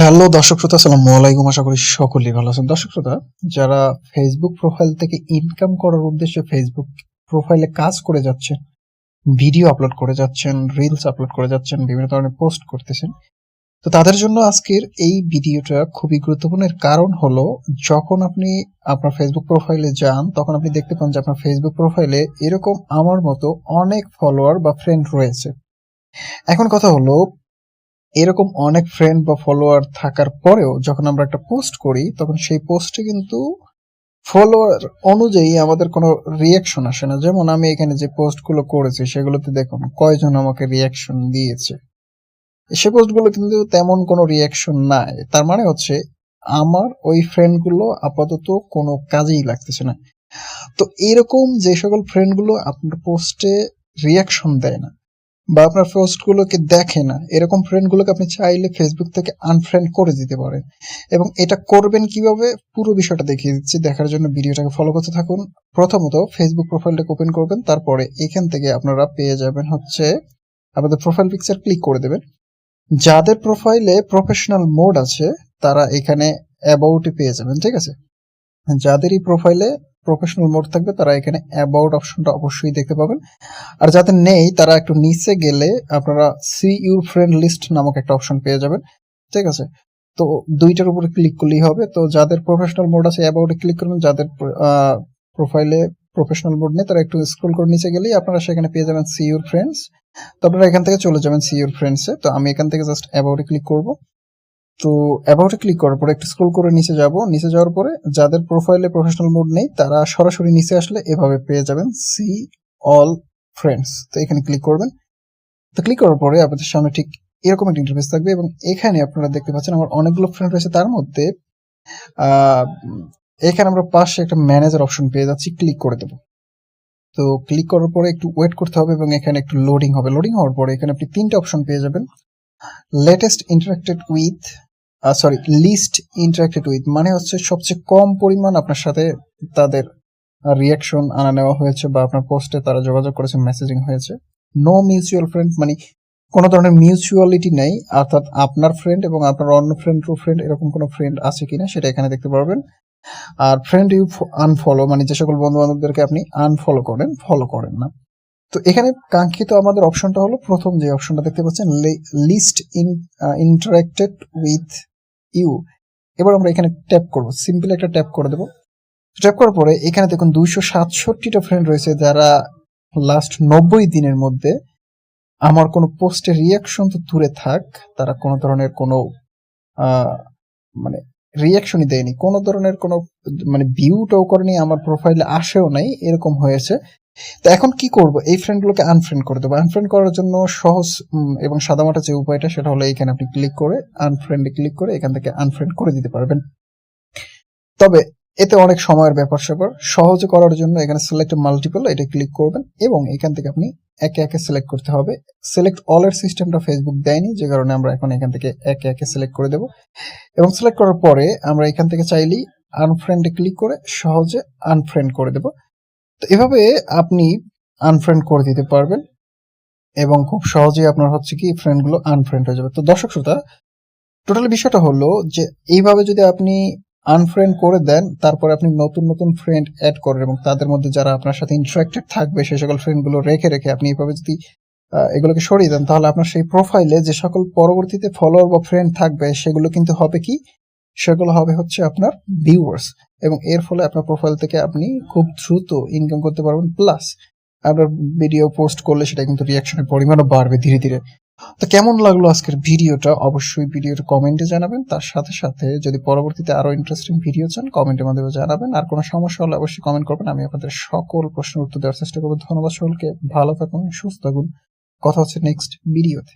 Hello দর্শক শ্রোতা, আসসালামু আলাইকুম। আশা করি সকলেই ভালো আছেন। দর্শক শ্রোতা, যারা ফেসবুক প্রোফাইল থেকে ইনকাম করার উদ্দেশ্যে ফেসবুক প্রোফাইলে কাজ করে যাচ্ছেন ভিডিও আপলোড করে যাচ্ছেন রিলস আপলোড করে যাচ্ছেন, বিভিন্ন ধরনের পোস্ট করতেছেন, তো তাদের জন্য আজকের এই ভিডিওটা খুবই গুরুত্বপূর্ণ। কারণ হলো, যখন আপনি আপনার ফেসবুক প্রোফাইলে যান, তখন আপনি দেখতে পান যে আপনার ফেসবুক প্রোফাইলে এরকম আমার মতো অনেক ফলোয়ার বা ফ্রেন্ড রয়েছে। এখন কথা হলো এরকম অনেক ফ্রেন্ড বা ফলোয়ার থাকার পরেও যখন আমরা একটা পোস্ট করি, তখন সেই পোস্টে কিন্তু ফলোয়ার অনুযায়ী আমাদের কোনো রিয়াকশন আসে না। যেমন আমি এখানে যে পোস্টগুলো করেছি, সেগুলোতে দেখুন কয়জন আমাকে রিয়াকশন দিয়েছে। সে পোস্টগুলো কিন্তু তেমন কোনো রিয়াকশন নাই। তার মানে হচ্ছে আমার ওই ফ্রেন্ডগুলো আপাতত কোনো কাজেই লাগতেছে না। তো এরকম যে সকল ফ্রেন্ডগুলো আপনার পোস্টে রিয়াকশন দেয় না বা আপনার পোস্টগুলোকে দেখে না, এরকম ফ্রেন্ডগুলোকে আপনি চাইলে ফেসবুক থেকে আনফ্রেন্ড করে দিতে পারেন। এবং এটা করবেন কীভাবে? পুরো বিষয়টা দেখিয়ে দিচ্ছি, দেখার জন্য ভিডিওটাকে ফলো করতে থাকুন। প্রথমত ফেসবুক প্রোফাইলটাকে ওপেন করবেন, তারপরে এখান থেকে আপনারা পেয়ে যাবেন হচ্ছে, আপনাদের প্রোফাইল পিকচার ক্লিক করে দেবেন। যাদের প্রোফাইলে প্রফেশনাল মোড আছে, তারা এখানে অ্যাবাউটে পেয়ে যাবেন, ঠিক আছে? যাদেরই প্রোফাইলে প্রফেশনাল মোড থাকবে, তারা এখানে অ্যাবাউট অপশনটা অবশ্যই দেখতে পাবেন। আর যাদের নেই, তারা একটু নিচে গেলে আপনারা সি ইউর ফ্রেন্ড লিস্ট নামক একটা অপশন পেয়ে যাবেন, ঠিক আছে? তো দুইটার উপরে ক্লিক করলেই হবে। তো যাদের প্রফেশনাল মোড আছে অ্যাবাউটে ক্লিক করবেন, যাদের প্রোফাইলে প্রফেশনাল মোড নেই, তারা একটু স্ক্রল করে নিচে গেলেই আপনারা সেখানে পেয়ে যাবেন সি ইউর ফ্রেন্ডস তো আপনারা এখান থেকে চলে যাবেন সি ইউর ফ্রেন্ডসে তো আমি এখান থেকে জাস্ট অ্যাবাউটে ক্লিক করব। তো অ্যাবাউটে ক্লিক করার পরে একটু স্ক্রল করে নিচে যাব। নিচে যাওয়ার পরে যাদের প্রোফাইলে প্রফেশনাল মোড নেই, তারা সরাসরি নিচে আসলে এভাবে পেয়ে যাবেন সি অল ফ্রেন্ডস তো এখানে ক্লিক করবেন। তো ক্লিক করার পরে আপনাদের সামনে ঠিক এরকম একটা ইন্টারফেস থাকবে এবং এখানে আপনারা দেখতে পাচ্ছেন আমার অনেকগুলো ফ্রেন্ড রয়েছে। তার মধ্যে এখানে আমরা পাশে একটা ম্যানেজার অপশন পেয়ে যাচ্ছি ক্লিক করে দেবো। তো ক্লিক করার পরে একটু ওয়েট করতে হবে এবং এখানে একটু লোডিং হবে। লোডিং হওয়ার পরে এখানে আপনি তিনটা অপশন পেয়ে যাবেন। Latest interacted with sorry list interacted with মানে হচ্ছে সবচেয়ে কম পরিমাণ আপনার সাথে তাদের রিয়াকশন আনা নেওয়া হয়েছে বা আপনার পোস্টে তারা যোগাযোগ করেছে মেসেজিং হয়েছে। নো মিউচুয়াল ফ্রেন্ড মানে কোনো ধরনের মিউচুয়ালিটি নেই, অর্থাৎ আপনার ফ্রেন্ড এবং আপনার অন্য ফ্রেন্ড টু ফ্রেন্ড এরকম কোনো ফ্রেন্ড আছে কিনা সেটা এখানে দেখতে পারবেন। আর ফ্রেন্ড ইউ আনফলো মানে যে সকল বন্ধু বান্ধবদেরকে আপনি আনফলো করেন ফলো করেন না। তো এখানে কাঙ্ক্ষিত আমাদের অপশনটা হলো প্রথম যে অপশনটা দেখতে পাচ্ছেন list in interacted with you এবার আমরা এখানে ট্যাপ করব, সিম্পল একটা ট্যাপ করে দেবো। ট্যাপ করার পরে এখানে দেখুন দুইশো সাতষট্টিটা ফ্রেন্ড রয়েছে যারা লাস্ট নব্বই দিনের মধ্যে আমার কোনো পোস্টে রিয়াকশন তো দূরে থাক, তারা কোনো ধরনের কোনো মানে রিয়াকশনই দেয়নি, কোনো ধরনের কোনো মানে ভিউটাও করেনি, আমার প্রোফাইলে আসেও নাই, এরকম হয়েছে। তো এখন কি করব? এই ফ্রেন্ডগুলোকে আনফ্রেন্ড করে দেবো। আনফ্রেন্ড করার জন্য সহজ এবং সাদামাটা যে উপায়টা সেটা হলো এখানে আপনি ক্লিক করে আনফ্রেন্ডে ক্লিক করে এখান থেকে আনফ্রেন্ড করে দিতে পারবেন। তবে এতে অনেক সময়ের ব্যাপার স্যাপার। সহজে করার জন্য এখানে সিলেক্ট মাল্টিপল এটা ক্লিক করবেন এবং এখান থেকে আপনি একে একে সিলেক্ট করতে হবে। সিলেক্ট অল এর সিস্টেমটা ফেসবুক দেয়নি, যে কারণে আমরা এখন এখান থেকে একে একে সিলেক্ট করে দেব। এবং সিলেক্ট করার পরে আমরা এখান থেকে চাইলেই আনফ্রেন্ডে ক্লিক করে সহজে আনফ্রেন্ড করে দেব। তো এভাবে আপনি আনফ্রেন্ড করে দিতে পারবেন এবং খুব সহজেই আপনার হচ্ছে কি ফ্রেন্ডগুলো আনফ্রেন্ড হয়ে যাবে। তো দর্শক শ্রোতা টোটাল বিষয়টা হলো যে এইভাবে যদি আপনি আনফ্রেন্ড করে দেন, তারপরে আপনি নতুন নতুন ফ্রেন্ড অ্যাড করেন এবং তাদের মধ্যে যারা আপনার সাথে ইন্টারাক্টেড থাকবে সেই সকল ফ্রেন্ডগুলো রেখে রেখে আপনি এইভাবে যদি এগুলোকে সরিয়ে দেন, তাহলে আপনার সেই প্রোফাইলে যে সকল পরবর্তীতে ফলোয়ার বা ফ্রেন্ড থাকবে, সেগুলো কিন্তু হবে কি? সেগুলো হবে হচ্ছে আপনার ভিউয়ার্স এবং এর ফলে আপনার প্রোফাইল থেকে আপনি খুব দ্রুত ইনকাম করতে পারবেন প্লাস আপনার ভিডিও পোস্ট করলে সেটা কিন্তু রিয়াকশনের পরিমাণও বাড়বে ধীরে ধীরে। তো কেমন লাগল আজকের ভিডিওটা অবশ্যই ভিডিওর কমেন্টে জানাবেন। তার সাথে সাথে যদি পরবর্তীতে আরও ইন্টারেস্টিং ভিডিও চান কমেন্টের মাধ্যমে জানাবেন। আর কোনো সমস্যা হলে অবশ্যই কমেন্ট করবেন। আমি আপনাদের সকল প্রশ্নের উত্তর দেওয়ার চেষ্টা করব। ধন্যবাদ সকলকে। ভালো থাকুন, সুস্থ থাকুন। কথা হচ্ছে নেক্সট ভিডিওতে